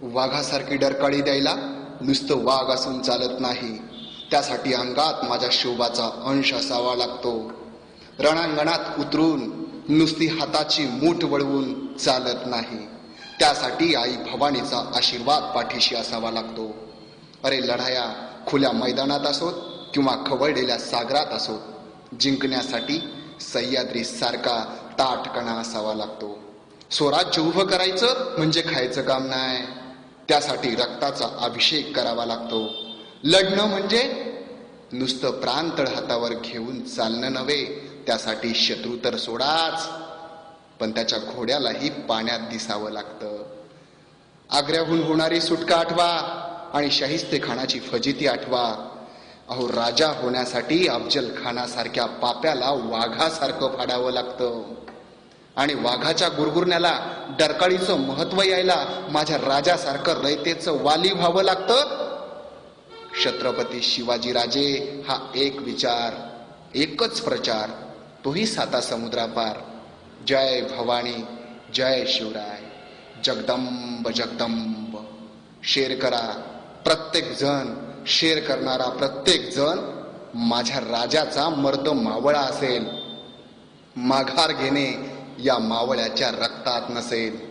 वाघासारखी डरकाळी द्यायला नुसतं वाघ असून चालत नाही. त्यासाठी अंगात माझ्या शोभाचा अंश असावा लागतो. रणांगणात उतरून नुसती हाताची मूठ वळवून चालत नाही. त्यासाठी आई भवानीचा आशीर्वाद पाठीशी असावा लागतो. अरे लढाया खुल्या मैदानात असोत किंवा खवळलेल्या सागरात असोत जिंकण्यासाठी सह्याद्रीसारखा ताटकणा असावा लागतो. स्वराज्य उभं करायचं म्हणजे खायचं काम नाही. त्यासाठी रक्ताचा अभिषेक करावा लागतो. लढणं म्हणजे नुसतं प्रांतळ हातावर घेऊन चालणं नव्हे त्यासाठी शत्रू तर सोडाच. पण त्याच्या घोड्यालाही पाण्यात दिसावं लागतं. आग्र्याहून होणारी सुटका आठवा आणि शाहिस्ते खानाची फजिती आठवा. अहो राजा होण्यासाठी अफजल खानासारख्या पाप्याला वाघासारखं फाडावं लागतं. आणि वाघाच्या गुरगुरण्याला डरकाळीचं महत्त्व यायला माझ्या राजासारखं रयतेचं वाली व्हावं लागतं? छत्रपती शिवाजी राजे हा एक विचार एकच प्रचार. तोही साता समुद्रापार. जय भवानी जय शिवराय. जगदंब जगदंब. शेर करा प्रत्येक जण शेर करणारा प्रत्येक जण माझ्या राजाचा मर्द मावळा असेल. माघार घेणे या मावळ्याच्या रक्तात नसेल.